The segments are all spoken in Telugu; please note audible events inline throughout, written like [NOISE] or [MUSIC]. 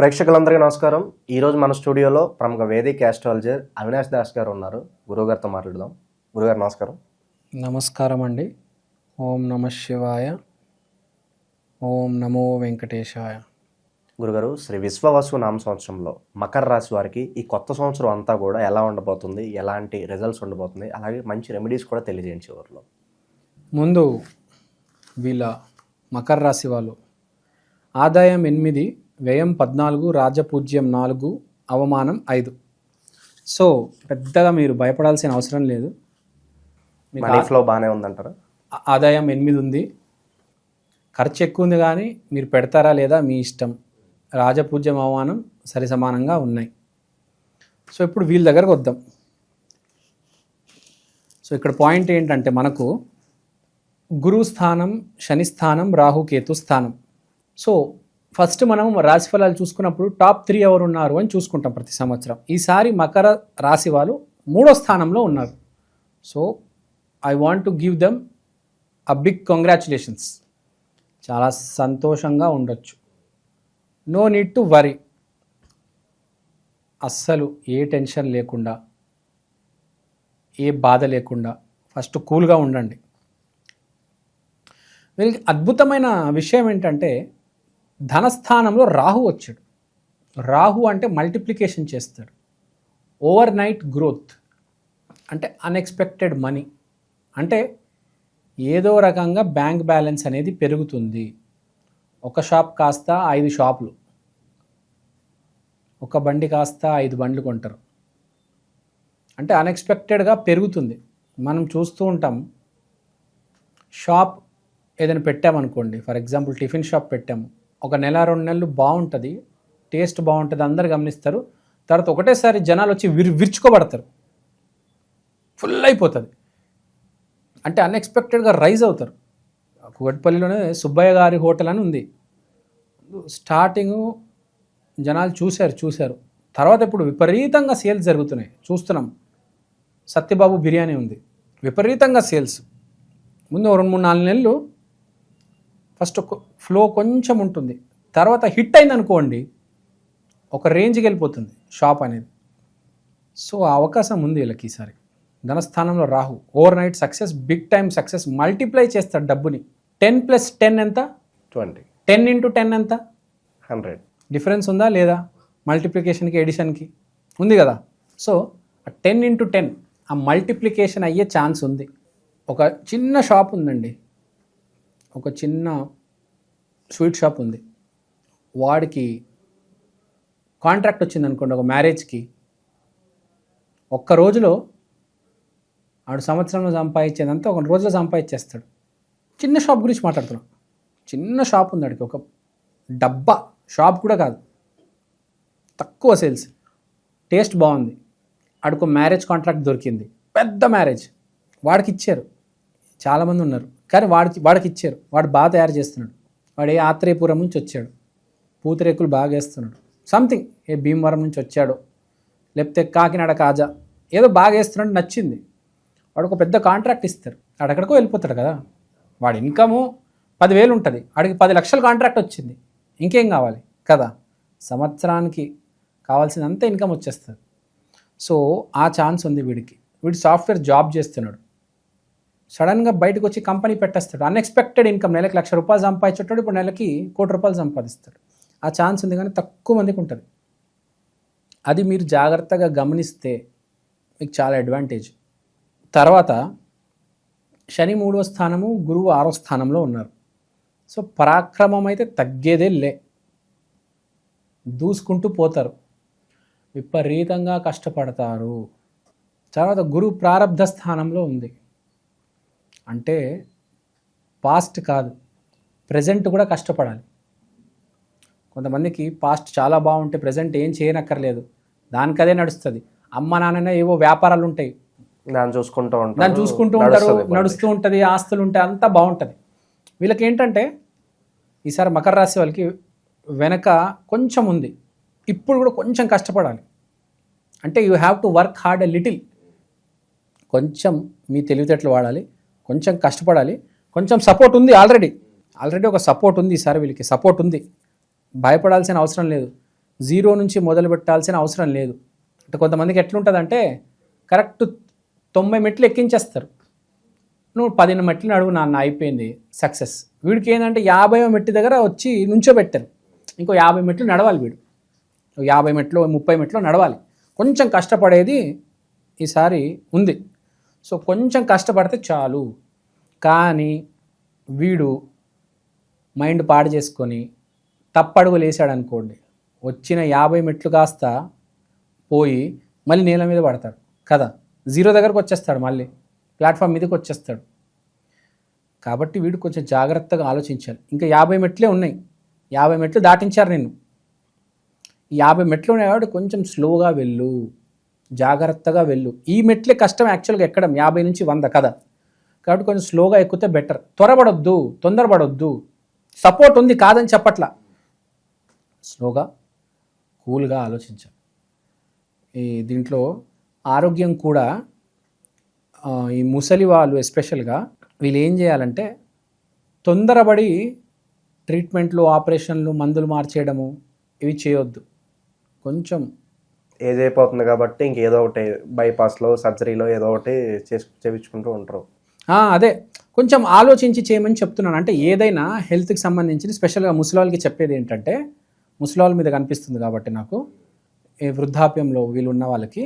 ప్రేక్షకులందరికీ నమస్కారం. ఈరోజు మన స్టూడియోలో ప్రముఖ వేదిక ఆస్ట్రాలజర్ అవినాష్ దాస్ గారు ఉన్నారు. గురువుగారితో మాట్లాడదాం. గురుగారు నమస్కారం. నమస్కారం అండి. ఓం నమ శివాయ. ఓం నమో వెంకటేశాయ. గురుగారు శ్రీ విశ్వవసు నామ సంవత్సరంలో మకర రాశి వారికి ఈ కొత్త సంవత్సరం అంతా కూడా ఎలా ఉండబోతుంది? ఎలాంటి రిజల్ట్స్ ఉండబోతుంది? అలాగే మంచి రెమెడీస్ కూడా తెలియజేయండి చివరిలో. ముందు వీళ్ళ మకర రాశి వాళ్ళు. ఆదాయం ఎనిమిది వ్యయం పద్నాలుగు రాజపూజ్యం నాలుగు అవమానం ఐదు. సో పెద్దగా మీరు భయపడాల్సిన అవసరం లేదు. మనీ ఫ్లో బాగానే ఉందంటారా? ఆదాయం ఎనిమిది ఉంది. ఖర్చు ఎక్కువ ఉంది కానీ మీరు పెడతారా లేదా మీ ఇష్టం. రాజపూజ్యం అవమానం సరి సమానంగా ఉన్నాయి. సో ఇప్పుడు వీళ్ళ దగ్గరకు వద్దాం. సో ఇక్కడ పాయింట్ ఏంటంటే మనకు గురు స్థానం శని స్థానం రాహు కేతు స్థానం. సో ఫస్ట్ మనం రాశి ఫలాలు చూసుకున్నప్పుడు టాప్ త్రీ ఎవరు ఉన్నారు అని చూసుకుంటాం ప్రతి సంవత్సరం. ఈసారి మకర రాశి వాళ్ళు మూడో స్థానంలో ఉన్నారు. So I want to give them a big congratulations చాలా సంతోషంగా ఉండొచ్చు. నో నీడ్ టు వరీ అస్సలు ఏ టెన్షన్ లేకుండా ఏ బాధ లేకుండా ఫస్ట్ కూల్గా ఉండండి. వీళ్ళకి అద్భుతమైన విషయం ఏంటంటే ధనస్థానంలో రాహు వచ్చాడు. రాహు అంటే మల్టిప్లికేషన్ చేస్తాడు. ఓవర్ నైట్ గ్రోత్ అంటే అన్ఎక్స్పెక్టెడ్ మనీ. అంటే ఏదో రకంగా బ్యాంక్ బ్యాలెన్స్ అనేది పెరుగుతుంది. ఒక షాప్ కాస్త ఐదు షాపులు. ఒక బండి కాస్త ఐదు బండ్లు కొంటారు. అంటే అన్ఎక్స్పెక్టెడ్గా పెరుగుతుంది. మనం చూస్తూ ఉంటాం. షాప్ ఏదైనా పెట్టామనుకోండి ఫర్ ఎగ్జాంపుల్ టిఫిన్ షాప్ పెట్టాము. ఒక నెల రెండు నెలలు బాగుంటుంది టేస్ట్ బాగుంటుంది అందరు గమనిస్తారు. తర్వాత ఒకటేసారి జనాలు వచ్చి విరి విరుచుకోబడతారు. ఫుల్ అయిపోతుంది. అంటే అన్ఎక్స్పెక్టెడ్గా రైజ్ అవుతారు. కుగట్పల్లిలోనే సుబ్బయ్య గారి హోటల్ అని ఉంది. స్టార్టింగ్ జనాలు చూశారు చూశారు. తర్వాత ఇప్పుడు విపరీతంగా సేల్స్ జరుగుతున్నాయి. చూస్తున్నాం. సత్యబాబు బిర్యానీ ఉంది. విపరీతంగా సేల్స్. ముందు రెండు మూడు నాలుగు నెలలు ఫస్ట్ ఒక ఫ్లో కొంచెం ఉంటుంది. తర్వాత హిట్ అయింది అనుకోండి ఒక రేంజ్కి వెళ్ళిపోతుంది షాప్ అనేది. సో ఆ అవకాశం ఉంది వీళ్ళకి ఈసారి. ధనస్థానంలో Rahu overnight success big time success multiply చేస్తాడు డబ్బుని. టెన్ ప్లస్ టెన్ ఎంత? ట్వంటీ. టెన్ ఇంటూ టెన్ ఎంత? హండ్రెడ్. డిఫరెన్స్ ఉందా లేదా? మల్టిప్లికేషన్కి ఎడిషన్కి? ఉంది కదా. సో టెన్ ఇంటూ టెన్ ఆ మల్టిప్లికేషన్ అయ్యే ఛాన్స్ ఉంది. ఒక చిన్న షాప్ ఉందండి. ఒక చిన్న స్వీట్ షాప్ ఉంది. వాడికి కాంట్రాక్ట్ వచ్చింది అనుకోండి ఒక మ్యారేజ్కి. ఒక్క రోజులో ఆడు సంవత్సరంలో సంపాదించేదంతా ఒక రోజులో సంపాదించేస్తాడు. చిన్న షాప్ గురించి మాట్లాడుతున్నాం. చిన్న షాప్ ఉంది ఆడికి ఒక డబ్బా. షాప్ కూడా కాదు. తక్కువ సేల్స్. టేస్ట్ బాగుంది. ఆడికి మ్యారేజ్ కాంట్రాక్ట్ దొరికింది. పెద్ద మ్యారేజ్. వాడికి ఇచ్చారు. చాలామంది ఉన్నారు. కానీ వాడికి వాడికి ఇచ్చారు వాడు బాగా తయారు చేస్తున్నాడు. వాడు ఏ ఆత్రేయపురం నుంచి వచ్చాడు. పూతరేకులు బాగా వేస్తున్నాడు. సంథింగ్ ఏ భీమవరం నుంచి వచ్చాడు. లేకపోతే కాకినాడ కాజా. ఏదో బాగా వేస్తున్నాడు నచ్చింది. వాడు ఒక పెద్ద కాంట్రాక్ట్ ఇస్తారు. అక్కడికో వెళ్ళిపోతాడు కదా. వాడి ఇన్కము పదివేలు ఉంటుంది. వాడికి పది లక్షల కాంట్రాక్ట్ వచ్చింది. ఇంకేం కావాలి? కదా. సంవత్సరానికి కావాల్సినంత ఇన్కమ్ వచ్చేస్తుంది. సో ఆ ఛాన్స్ ఉంది వీడికి. వీడు సాఫ్ట్వేర్ జాబ్ చేస్తున్నాడు. సడన్గా బయటకు వచ్చి కంపెనీ పెట్టేస్తాడు. అన్ఎక్స్పెక్టెడ్ ఇన్కమ్ నెలకి లక్ష రూపాయలు సంపాదించేటప్పుడు ఇప్పుడు నెలకి కోటి రూపాయలు సంపాదిస్తాడు. ఆ ఛాన్స్ ఉంది కానీ తక్కువ మందికి ఉంటుంది. అది మీరు జాగ్రత్తగా గమనిస్తే మీకు చాలా అడ్వాంటేజ్ తర్వాత శని మూడో స్థానము గురువు ఆరో స్థానంలో ఉన్నారు. సో పరాక్రమం అయితే తగ్గేదే లే. దూసుకుంటూ పోతారు. విపరీతంగా కష్టపడతారు. తర్వాత గురువు ప్రారంధ స్థానంలో ఉంది. అంటే పాస్ట్ కాదు. ప్రజెంట్ కూడా కష్టపడాలి. కొంతమందికి పాస్ట్ చాలా బాగుంటే ప్రజెంట్ ఏం చేయనక్కర్లేదు. దానికదే నడుస్తుంది. అమ్మ నాన్ననే ఏవో వ్యాపారాలు ఉంటాయి. దాన్ని చూసుకుంటూ ఉంటారు. దాన్ని చూసుకుంటూ ఉంటారు. నడుస్తూ ఉంటుంది ఆస్తులు ఉంటాయి అంతా బాగుంటుంది. వీళ్ళకి ఏంటంటే ఈసారి మకర రాశి వాళ్ళకి వెనక కొంచెం ఉంది. ఇప్పుడు కూడా కొంచెం కష్టపడాలి. అంటే you have to work hard a little కొంచెం మీ తెలివితేటలు వాడాలి. కొంచెం కష్టపడాలి. కొంచెం సపోర్ట్ ఉంది ఆల్రెడీ ఆల్రెడీ ఒక సపోర్ట్ ఉంది ఈసారి వీళ్ళకి. సపోర్ట్ ఉంది. భయపడాల్సిన అవసరం లేదు. జీరో నుంచి మొదలు పెట్టాల్సిన అవసరం లేదు. అంటే కొంతమందికి ఎట్లుంటుందంటే కరెక్ట్ తొంభై మెట్లు ఎక్కించేస్తారు. నువ్వు పదిహేను మెట్లు నడువు నాన్న అయిపోయింది. సక్సెస్ వీడికి ఏంటంటే యాభై మెట్టు దగ్గర వచ్చి నుంచోబెట్టారు ఇంకో యాభై మెట్లు నడవాలి వీడు. యాభై మెట్లు ముప్పై మెట్లు నడవాలి. కొంచెం కష్టపడేది ఈసారి ఉంది. సో కొంచెం కష్టపడితే చాలు. కానీ వీడు మైండ్ పాడు చేసుకొని తప్పడుగులు వేసాడు అనుకోండి వచ్చిన యాభై మెట్లు కాస్త పోయి మళ్ళీ నేల మీద పడతాడు. కదా? జీరో దగ్గరకు వచ్చేస్తాడు మళ్ళీ. ప్లాట్ఫామ్ మీదకి వచ్చేస్తాడు. కాబట్టి వీడు కొంచెం జాగ్రత్తగా ఆలోచించాలి. ఇంకా యాభై మెట్లే ఉన్నాయి. యాభై మెట్లు దాటించారు నేను యాభై మెట్లు ఉన్నవాడు కొంచెం స్లోగా వెళ్ళు. జాగ్రత్తగా వెళ్ళు. ఈ మెట్లే కష్టం యాక్చువల్గా ఎక్కడం? యాభై నుంచి వంద కదా కాబట్టి కొంచెం స్లోగా ఎక్కితే బెటర్. త్వరపడొద్దు తొందరపడొద్దు. సపోర్ట్ ఉంది కాదని చెప్పట్లా. స్లోగా కూల్గా ఆలోచించాలి. ఈ దీంట్లో ఆరోగ్యం కూడా ఈ ముసలి వాళ్ళు ఎస్పెషల్గా వీళ్ళు ఏం చేయాలంటే తొందరపడి ట్రీట్మెంట్లు ఆపరేషన్లు మందులు మార్చేయడము ఇవి చేయొద్దు. కొంచెం ఏజ్ అయిపోతుంది కాబట్టి ఇంకేదో ఒకటి బైపాస్లో సర్జరీలో ఏదో ఒకటి చేసు చేయించుకుంటూ ఉంటారు. అదే. కొంచెం ఆలోచించి చేయమని చెప్తున్నాను. అంటే ఏదైనా హెల్త్కి సంబంధించి స్పెషల్గా ముసలాళ్ళకి చెప్పేది ఏంటంటే ముసలాళ్ళ మీద కనిపిస్తుంది కాబట్టి నాకు ఏ వృద్ధాప్యంలో వీళ్ళు ఉన్న వాళ్ళకి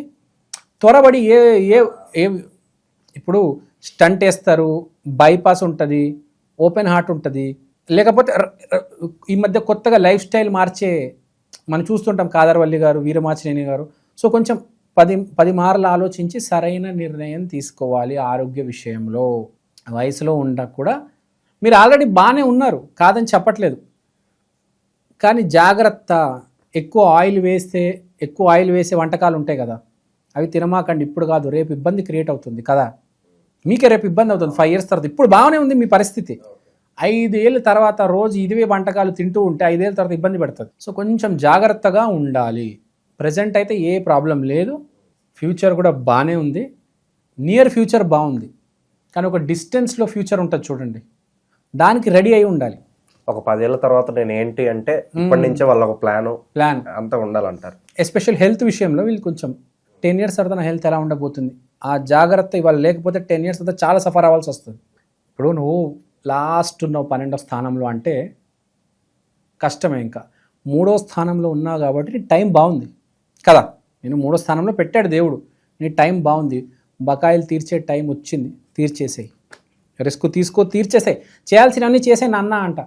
త్వరబడి ఏ ఏ ఏ ఇప్పుడు స్టంట్ వేస్తారు బైపాస్ ఉంటుంది ఓపెన్ హార్ట్ ఉంటుంది లేకపోతే ఈ మధ్య కొత్తగా లైఫ్ స్టైల్ మార్చే మనం చూస్తుంటాం కాదర్వల్లి గారు వీరమాచినేని గారు. సో కొంచెం పది పది మార్లు ఆలోచించి సరైన నిర్ణయం తీసుకోవాలి ఆరోగ్య విషయంలో. వయసులో ఉండక కూడా మీరు ఆల్రెడీ బాగానే ఉన్నారు కాదని చెప్పట్లేదు. కానీ జాగ్రత్త ఎక్కువ ఆయిల్ వేస్తే ఎక్కువ ఆయిల్ వేసే వంటకాలు ఉంటాయి కదా. అవి తినమాకండి ఇప్పుడు కాదు రేపు ఇబ్బంది క్రియేట్ అవుతుంది కదా. మీకే రేపు ఇబ్బంది అవుతుంది ఫైవ్ ఇయర్స్ తర్వాత. ఇప్పుడు బాగానే ఉంది మీ పరిస్థితి. ఐదేళ్ళ తర్వాత రోజు ఇదివే వంటకాలు తింటూ ఉంటే ఐదేళ్ళ తర్వాత ఇబ్బంది పెడుతుంది. సో కొంచెం జాగ్రత్తగా ఉండాలి. ప్రజెంట్ అయితే ఏ ప్రాబ్లం లేదు. ఫ్యూచర్ కూడా బాగానే ఉంది. నియర్ ఫ్యూచర్ బాగుంది. కానీ ఒక డిస్టెన్స్లో ఫ్యూచర్ ఉంటుంది చూడండి. దానికి రెడీ అయి ఉండాలి. ఒక పదేళ్ళ తర్వాత నేను ఏంటి అంటే ఇప్పటి నుంచే వాళ్ళ ఒక ప్లాన్ ప్లాన్ అంతా ఉండాలంటారు. ఎస్పెషల్ హెల్త్ విషయంలో వీళ్ళు కొంచెం టెన్ ఇయర్స్ తర్వాత నా హెల్త్ ఎలా ఉండబోతుంది? ఆ జాగ్రత్త ఇవాళ లేకపోతే టెన్ ఇయర్స్ తర్వాత చాలా సఫర్ అవ్వాల్సి వస్తుంది. ఇప్పుడు నువ్వు లాస్ట్ ఉన్న పన్నెండో స్థానంలో అంటే కష్టమే ఇంకా. మూడో స్థానంలో ఉన్నావు కాబట్టి నీ టైం బాగుంది. కదా? నేను మూడో స్థానంలో పెట్టాడు దేవుడు. నీ టైం బాగుంది. బకాయిలు తీర్చే టైం వచ్చింది. తీర్చేసేయి. రిస్క్ తీసుకో తీర్చేసాయి. చేయాల్సినవన్నీ చేసే నాన్న అంట.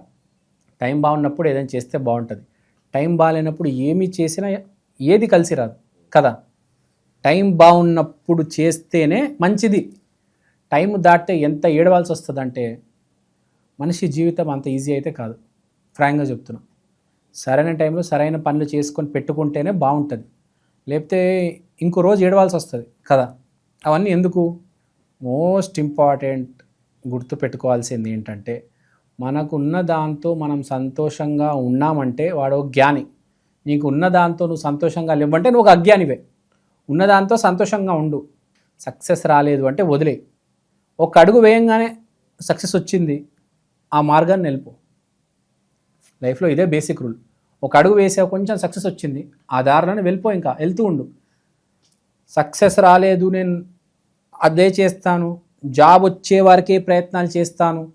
టైం బాగున్నప్పుడు ఏదైనా చేస్తే బాగుంటుంది. టైం బాగాలేనప్పుడు ఏమి చేసినా ఏది కలిసి రాదు. కదా? టైం బాగున్నప్పుడు చేస్తేనే మంచిది. టైం దాటితే ఎంత ఏడవాల్సి వస్తుందంటే మనిషి జీవితం అంత ఈజీ అయితే కాదు. ఫ్రాంక్గా చెప్తున్నా. సరైన టైంలో సరైన పనులు చేసుకొని పెట్టుకుంటేనే బాగుంటుంది. లేకపోతే ఇంకో రోజు ఏడవాల్సి వస్తుంది కదా. అవన్నీ ఎందుకు? మోస్ట్ ఇంపార్టెంట్ గుర్తు పెట్టుకోవాల్సింది ఏంటంటే మనకున్న దాంతో మనం సంతోషంగా ఉన్నామంటే వాడు జ్ఞాని. నీకు ఉన్న దాంతో నువ్వు సంతోషంగా లేవంటే నువ్వు ఒక అజ్ఞానివే. ఉన్న దాంతో సంతోషంగా ఉండు. సక్సెస్ రాలేదు అంటే వదిలే ఒక అడుగు వేయంగానే సక్సెస్ వచ్చింది. ఆ మార్గాన్ని నిలుపు. లైఫ్లో ఇదే బేసిక్ రూల్. ఒక అడుగు వేసే కొంచెం సక్సెస్ వచ్చింది ఆ దారిలోనే వెళ్ళిపో ఇంకా వెళ్తూ ఉండు. సక్సెస్ రాలేదు నేను అదే చేస్తాను జాబ్ వచ్చే వారికే ప్రయత్నాలు చేస్తాను.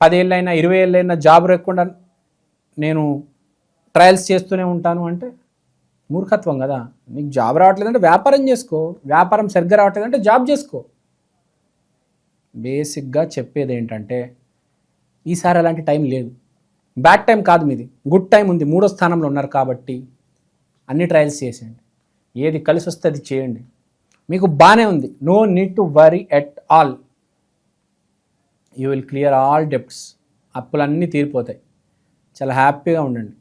పదేళ్ళైనా ఇరవై ఏళ్ళైనా జాబ్ రాకుండా నేను ట్రయల్స్ చేస్తూనే ఉంటాను అంటే మూర్ఖత్వం కదా. నీకు జాబ్ రావట్లేదంటే వ్యాపారం చేసుకో. వ్యాపారం సరిగ్గా రావట్లేదంటే జాబ్ చేసుకో. బేసిక్గా చెప్పేది ఏంటంటే ఈసారి అలాంటి టైం లేదు. బ్యాడ్ టైం కాదు మీది. గుడ్ టైం ఉంది. మూడో స్థానంలో ఉన్నారు కాబట్టి అన్ని ట్రయల్స్ చేసేయండి. ఏది కలిసి వస్తే అది చేయండి. మీకు బాగానే ఉంది. No need to worry at all. You will clear all debts. అప్పులన్నీ తీరిపోతాయి. చాలా హ్యాపీగా ఉండండి.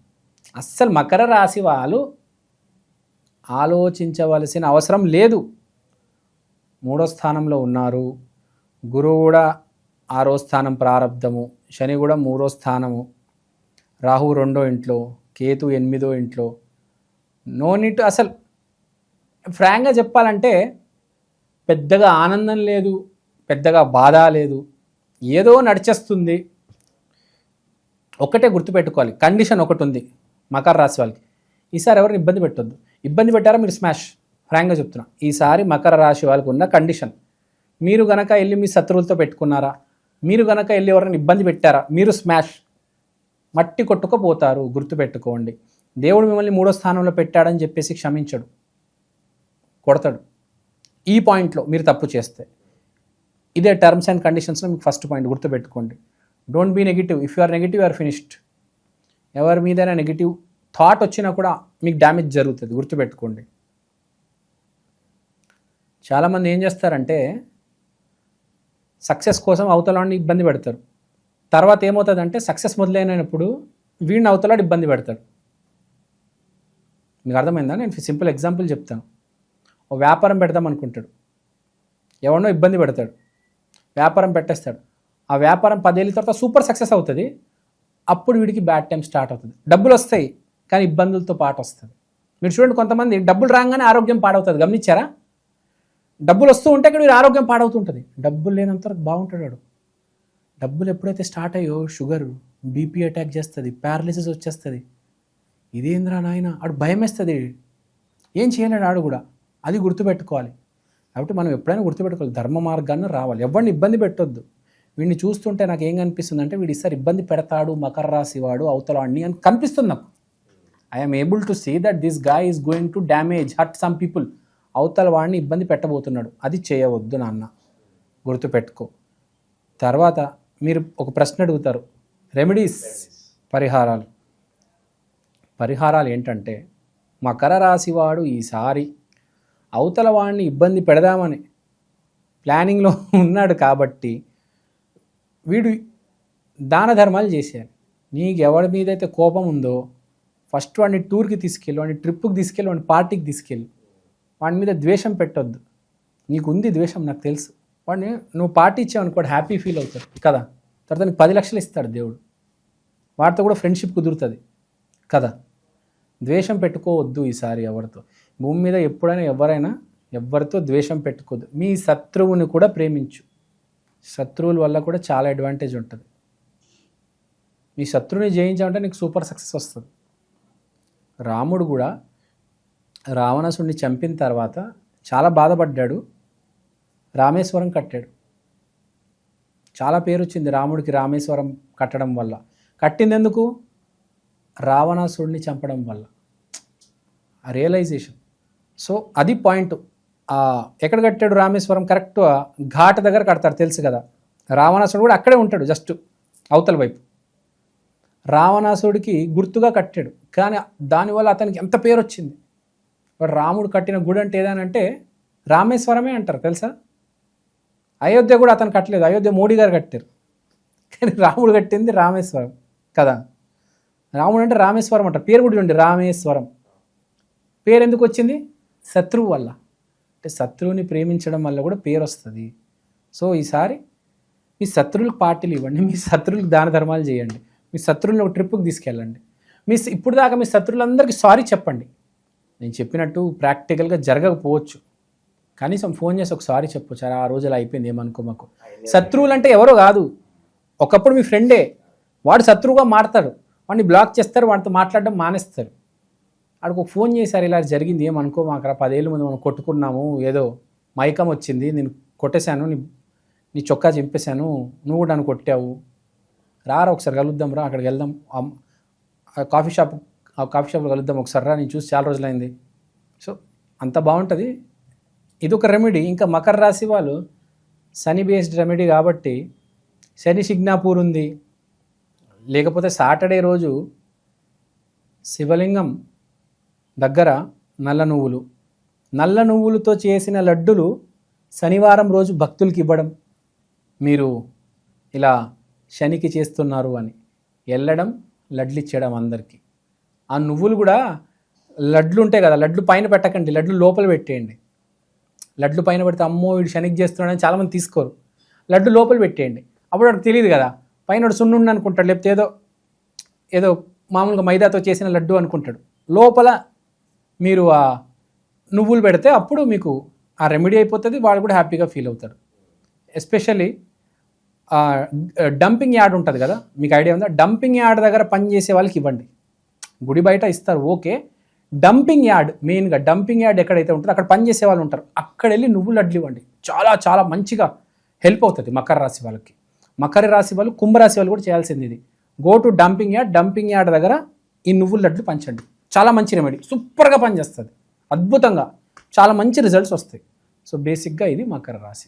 అస్సలు మకర రాశి వాళ్ళు ఆలోచించవలసిన అవసరం లేదు. మూడో స్థానంలో ఉన్నారు. గురువు కూడా ఆరో స్థానం ప్రారంధము శని కూడా మూడో స్థానము. రాహు రెండో ఇంట్లో కేతు ఎనిమిదో ఇంట్లో. నో నీట్ అసలు ఫ్రాంక్గా చెప్పాలంటే పెద్దగా ఆనందం లేదు పెద్దగా బాధ లేదు ఏదో నడిచేస్తుంది. ఒకటే గుర్తుపెట్టుకోవాలి కండిషన్ ఒకటి ఉంది మకర రాశి వాళ్ళకి. ఈసారి ఎవరిని ఇబ్బంది పెట్టొద్దు. ఇబ్బంది పెట్టారా మీరు స్మాష్? ఫ్రాంక్గా చెప్తున్నా. ఈసారి మకర రాశి వాళ్ళకు ఉన్న కండిషన్. మీరు గనక వెళ్ళి మీ శత్రువులతో పెట్టుకున్నారా? మీరు కనుక వెళ్ళి ఎవరైనా ఇబ్బంది పెట్టారా? మీరు స్మాష్ మట్టి కొట్టుకుపోతారు గుర్తుపెట్టుకోండి. దేవుడు మిమ్మల్ని మూడో స్థానంలో పెట్టాడని చెప్పేసి క్షమించడు. కొడతాడు. ఈ పాయింట్లో మీరు తప్పు చేస్తే. ఇదే టర్మ్స్ అండ్ కండిషన్స్లో మీకు ఫస్ట్ పాయింట్ గుర్తుపెట్టుకోండి. Don't be negative if you are negative or finished ఎవరి మీదైనా నెగిటివ్ థాట్ వచ్చినా కూడా మీకు డ్యామేజ్ జరుగుతుంది. గుర్తుపెట్టుకోండి. చాలామంది ఏం చేస్తారంటే సక్సెస్ కోసం అవతలాడిని ఇబ్బంది పెడతారు. తర్వాత ఏమవుతుందంటే సక్సెస్ మొదలైనప్పుడు వీడిని అవతలాడు ఇబ్బంది పెడతాడు. మీకు అర్థమైందా? నేను సింపుల్ ఎగ్జాంపుల్ చెప్తాను. ఓ వ్యాపారం పెడదాం అనుకుంటాడు. ఎవరినో ఇబ్బంది పెడతాడు. వ్యాపారం పెట్టేస్తాడు. ఆ వ్యాపారం పదేళ్ళ తర్వాత సూపర్ సక్సెస్ అవుతుంది. అప్పుడు వీడికి బ్యాడ్ టైం స్టార్ట్ అవుతుంది. డబ్బులు వస్తాయి కానీ ఇబ్బందులతో పాటు వస్తుంది. మీరు చూడండి కొంతమంది డబ్బులు రాగానే ఆరోగ్యం పాడవుతుంది. గమనించారా? డబ్బులు వస్తూ ఉంటే ఇక్కడ వీడి ఆరోగ్యం పాడవుతుంటుంది. డబ్బులు లేనంత వరకు బాగుంటాడు వాడు. డబ్బులు ఎప్పుడైతే స్టార్ట్ అయ్యో షుగర్ బీపీ అటాక్ చేస్తుంది ప్యారలిసిస్ వచ్చేస్తుంది. ఇదేంద్రా నాయన? ఆడు భయం వేస్తుంది ఏం చేయలేడు ఆడు కూడా. అది గుర్తుపెట్టుకోవాలి. కాబట్టి మనం ఎప్పుడైనా గుర్తుపెట్టుకోవాలి. ధర్మ మార్గాన్ని రావాలి. ఎవరిని ఇబ్బంది పెట్టొద్దు. వీడిని చూస్తుంటే నాకు ఏం కనిపిస్తుంది అంటే వీడు ఈసారి ఇబ్బంది పెడతాడు మకర రాశి వాడు అవతల వాడిని అని కనిపిస్తుంది నాకు. I'm able to see that this guy is going to damage hurt some people అవతల వాడిని ఇబ్బంది పెట్టబోతున్నాడు. అది చేయవద్దు నాన్న. గుర్తుపెట్టుకో. తర్వాత మీరు ఒక ప్రశ్న అడుగుతారు. రెమెడీస్ పరిహారాలు. పరిహారాలు ఏంటంటే మకర రాశివాడు ఈసారి అవతల వాడిని ఇబ్బంది పెడదామని ప్లానింగ్లో [LAUGHS] ఉన్నాడు కాబట్టి వీడు దాన ధర్మాలు చేసేయాలి నీకు ఎవరి మీద అయితే కోపం ఉందో ఫస్ట్ వాడిని టూర్కి తీసుకెళ్ళి వాడిని ట్రిప్కి తీసుకెళ్ళి వాడిని పార్టీకి తీసుకెళ్ళి. వాడి మీద ద్వేషం పెట్టొద్దు. నీకు ఉంది ద్వేషం నాకు తెలుసు. వాడిని నువ్వు పార్టీ ఇచ్చావు హ్యాపీ ఫీల్ అవుతాడు. కదా? తర్వాత నీకు పది లక్షలు ఇస్తాడు దేవుడు. వాడితో కూడా ఫ్రెండ్షిప్ కుదురుతుంది. కదా? ద్వేషం పెట్టుకోవద్దు ఈసారి ఎవరితో. భూమి మీద ఎప్పుడైనా ఎవరైనా ఎవరితో ద్వేషం పెట్టుకోవద్దు. మీ శత్రువుని కూడా ప్రేమించు. శత్రువుల వల్ల కూడా చాలా అడ్వాంటేజ్ ఉంటుంది. మీ శత్రువుని జయించాలంటే నీకు సూపర్ సక్సెస్ వస్తుంది. రాముడు కూడా రావణాసుడిని చంపిన తర్వాత చాలా బాధపడ్డాడు. రామేశ్వరం కట్టాడు. చాలా పేరు వచ్చింది రాముడికి రామేశ్వరం కట్టడం వల్ల. కట్టింది ఎందుకు రావణాసుడిని చంపడం వల్ల. రియలైజేషన్. సో అది పాయింట్. ఎక్కడ కట్టాడు రామేశ్వరం? కరెక్ట్ ఘాట్ దగ్గర కడతారు తెలుసు కదా. రావణాసుడు కూడా అక్కడే ఉంటాడు జస్ట్ అవతల వైపు. రావణాసుడికి గుర్తుగా కట్టాడు. కానీ దానివల్ల అతనికి ఎంత పేరు వచ్చింది వాడు రాముడు కట్టిన గుడి అంటే ఏదనంటే రామేశ్వరమే అంటారు తెలుసా? అయోధ్య కూడా అతను కట్టలేదు. అయోధ్య మోడీ గారు కట్టారు. కానీ రాముడు కట్టింది రామేశ్వరం కదా? రాముడు అంటే రామేశ్వరం అంటారు. పేరు కూడా ఉండి రామేశ్వరం. పేరు ఎందుకు వచ్చింది? శత్రువు వల్ల. అంటే శత్రువుని ప్రేమించడం వల్ల కూడా పేరు వస్తుంది. సో ఈసారి మీ శత్రువులకు పార్టీలు ఇవ్వండి మీ శత్రువులకు దాన ధర్మాలు చేయండి మీ శత్రువులను ఒక ట్రిప్కి తీసుకెళ్ళండి. మీ ఇప్పుడు దాకా మీ శత్రువులందరికీ సారీ చెప్పండి. నేను చెప్పినట్టు ప్రాక్టికల్గా జరగకపోవచ్చు. కనీసం ఫోన్ చేసి ఒక సారీ చెప్పొచ్చు "అరే, ఆ రోజు అలా అయిపోయింది ఏమనుకో మాకు శత్రువులు అంటే ఎవరో కాదు. ఒకప్పుడు మీ ఫ్రెండే వాడు శత్రువుగా మాడతాడు వాడిని బ్లాక్ చేస్తారు వాడితో మాట్లాడడం మానేస్తారు. ఆడికి ఒక ఫోన్ చేశారు ఇలా జరిగింది ఏమనుకో మాకు పదేళ్ళ ముందు మనం కొట్టుకున్నాము ఏదో మైకం వచ్చింది నేను కొట్టేశాను నీ నీ చొక్కా చింపేశాను నువ్వు కూడా నన్ను కొట్టావు. రారా ఒకసారి కలుద్దాం రా అక్కడికి వెళ్దాం కాఫీ షాప్ ఆ కాఫీ షాప్లో కలుద్దాం ఒకసారి రా నేను చూసి చాలా రోజులైంది. సో అంత బాగుంటుంది. ఇది ఒక రెమెడీ ఇంకా మకర రాశి వాళ్ళు శని బేస్డ్ రెమెడీ కాబట్టి శని సిగ్నాపూర్ ఉంది. లేకపోతే సాటర్డే రోజు శివలింగం దగ్గర నల్ల నువ్వులు. నల్ల నువ్వులతో చేసిన లడ్డులు శనివారం రోజు భక్తులకి ఇవ్వడం. మీరు ఇలా శనికి చేస్తున్నారు అని. వెళ్ళడం లడ్లు ఇచ్చేయడం అందరికీ. ఆ నువ్వులు కూడా లడ్లు ఉంటాయి కదా లడ్లు పైన పెట్టకండి లడ్లు లోపల పెట్టేయండి. లడ్లు పైన పెడితే అమ్మో వీడు శనికి చేస్తున్నాడని చాలామంది తీసుకోరు. లడ్డు లోపల పెట్టేయండి. అప్పుడు వాడికి తెలియదు కదా పైన వాడు సున్నుండి అనుకుంటాడు లేకపోతే ఏదో ఏదో మామూలుగా మైదాతో చేసిన లడ్డు అనుకుంటాడు. లోపల మీరు ఆ నువ్వులు పెడితే అప్పుడు మీకు ఆ రెమెడీ అయిపోతుంది వాడు కూడా హ్యాపీగా ఫీల్ అవుతాడు. ఎస్పెషల్లీ డంపింగ్ యార్డ్ ఉంటుంది కదా మీకు ఐడియా ఉందా? డంపింగ్ యార్డ్ దగ్గర పనిచేసే వాళ్ళకి ఇవ్వండి. గుడి బయట ఇస్తారు ఓకే. డంపింగ్ యార్డ్ మెయిన్గా డంపింగ్ యార్డ్ ఎక్కడైతే ఉంటుందో అక్కడ పనిచేసే వాళ్ళు ఉంటారు. అక్కడ వెళ్ళి నువ్వు లడ్లు ఇవ్వండి. చాలా చాలా మంచిగా హెల్ప్ అవుతుంది మకర రాశి వాళ్ళకి. మకర రాశి వాళ్ళు కుంభరాశి వాళ్ళు కూడా చేయాల్సింది ఇది. Go to dumping yard dumping yard దగ్గర ఈ నువ్వుల లడ్లు పంచండి. చాలా మంచి రెమెడీ సూపర్గా పనిచేస్తుంది. అద్భుతంగా. చాలా మంచి రిజల్ట్స్ వస్తాయి. సో బేసిక్గా ఇది మకర రాశి.